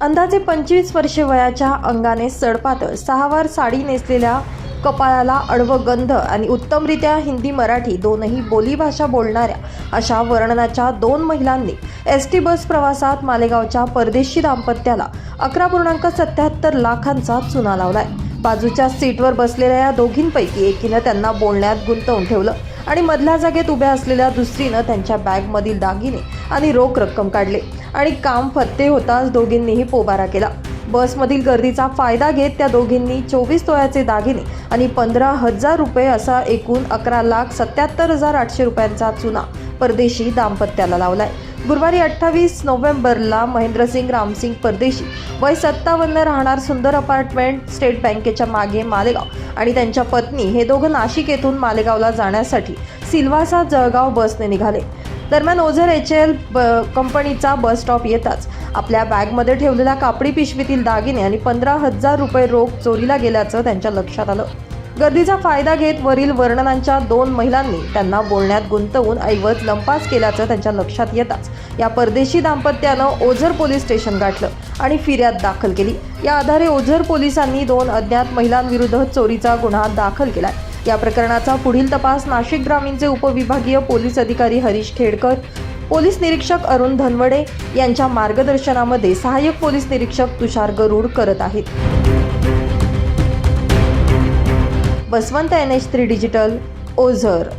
अंदाजे पंचवीस वर्षे वयाच्या अंगाने सडपातळ सहावार साडी नेसलेल्या कपाळाला अडवं गंध आणि उत्तमरित्या हिंदी मराठी दोनही बोलीभाषा बोलणाऱ्या अशा वर्णनाच्या दोन महिलांनी एस टी बस प्रवासात मालेगावच्या परदेशी दाम्पत्याला अकरा पूर्णांक सत्याहत्तर लाखांचा चुना लावलाय. बाजूच्या सीटवर बसलेल्या या दोघींपैकी एकीनं त्यांना बोलण्यात गुंतवून ठेवलं. आणि मधल्या जागेत उभ्या असलेल्या दुसरीनं त्यांच्या बॅगमधील दागिने आणि रोख रक्कम काढले. आणि काम फत्ते होताच दोघींनीही पोबारा केला. बसमधील गर्दीचा फायदा घेत त्या दोघींनी चोवीस तोळ्याचे दागिने आणि पंधरा हजार रुपये असा एकूण अकरा लाख सत्याहत्तर हजार आठशे रुपयांचा चुना परदेशी दाम्पत्याला लावलाय. गुरुवारी अठ्ठावीस नोव्हेंबरला महेंद्रसिंग रामसिंग परदेशी वय सत्तावन्न राहणार सुंदर अपार्टमेंट स्टेट बँकेच्या मागे मालेगाव आणि त्यांच्या पत्नी हे दोघं नाशिक येथून मालेगावला जाण्यासाठी सिल्वासा जळगाव बसने निघाले. दरम्यान ओझर एच एल ब कंपनीचा बस स्टॉप येताच आपल्या बॅगमध्ये ठेवलेल्या कापडी पिशवीतील दागिने आणि पंधरा हजार रुपये रोख चोरीला गेल्याचं त्यांच्या लक्षात आलं. गर्दीचा फायदा घेत वरील वर्णनांच्या दोन महिलांनी त्यांना बोलण्यात गुंतवून ऐवज लंपास केल्याचं त्यांच्या लक्षात येताच या परदेशी दाम्पत्यानं ओझर पोलीस स्टेशन गाठलं आणि फिर्याद दाखल केली. या आधारे ओझर पोलिसांनी दोन अज्ञात महिलांविरुद्ध चोरीचा गुन्हा दाखल केलाय. या प्रकरणाचा पुढील तपास नाशिक ग्रामीणचे उपविभागीय पोलीस अधिकारी हरीश खेडकर पोलीस निरीक्षक अरुण धनवडे यांच्या मार्गदर्शनामध्ये सहाय्यक पोलीस निरीक्षक तुषार गरुड करत आहेत. Baswant N H three digital Ozar.